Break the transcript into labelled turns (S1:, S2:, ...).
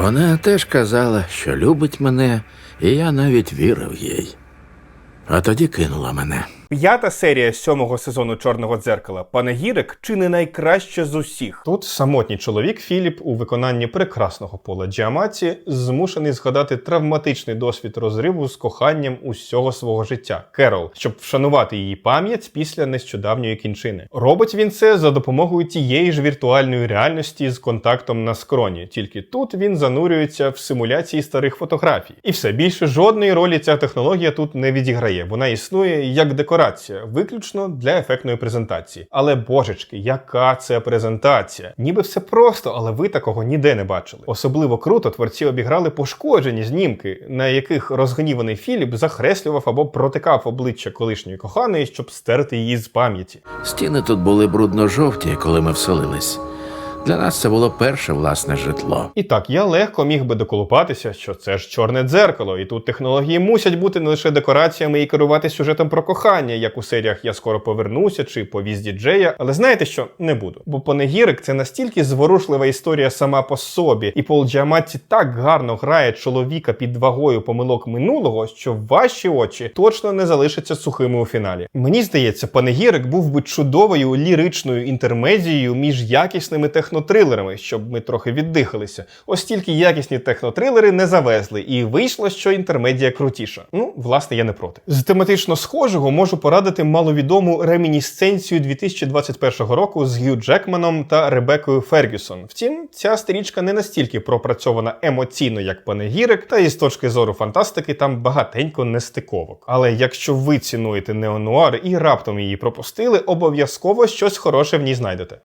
S1: Вона теж казала, що любить мене, і я навіть вірив їй. А тоді кинула мене.
S2: П'ята серія сьомого сезону Чорного дзеркала Панегірик чи не найкраща з усіх. Тут самотній чоловік Філіп у виконанні прекрасного пола Джіамаці змушений згадати травматичний досвід розриву з коханням усього свого життя Керол, щоб вшанувати її пам'ять після нещодавньої кінчини. Робить він це за допомогою тієї ж віртуальної реальності з контактом на скроні. Тільки тут він занурюється в симуляції старих фотографій. І все більше жодної ролі ця технологія тут не відіграє. Вона існує як декорація, виключно для ефектної презентації. Але божечки, яка це презентація? Ніби все просто, але ви такого ніде не бачили. Особливо круто творці обіграли пошкоджені знімки, на яких розгніваний Філіп захреслював або протикав обличчя колишньої коханої, щоб стерти її з пам'яті.
S1: Стіни тут були брудно-жовті, коли ми вселились. Для нас це було перше власне житло.
S2: І так, я легко міг би доколупатися, що це ж чорне дзеркало, і тут технології мусять бути не лише декораціями і керувати сюжетом про кохання, як у серіях Я скоро повернуся чи повіз діджея. Але знаєте що? Не буду. Бо Понегірик це настільки зворушлива історія сама по собі, і Пол Джіаматті так гарно грає чоловіка під вагою помилок минулого, що ваші очі точно не залишаться сухими у фіналі. Мені здається, Панегірик був би чудовою ліричною інтермедією між якісними технотрилерами, щоб ми трохи віддихалися. Ось тільки якісні технотрилери не завезли, і вийшло, що інтермедія крутіша. Ну, власне, я не проти. З тематично схожого можу порадити маловідому ремінісценцію 2021 року з Гью Джекманом та Ребекою Фергюсон. Втім, ця стрічка не настільки пропрацьована емоційно, як панегірик, та і з точки зору фантастики там багатенько нестиковок. Але якщо ви цінуєте неонуар і раптом її пропустили, обов'язково щось хороше в ній знайдете.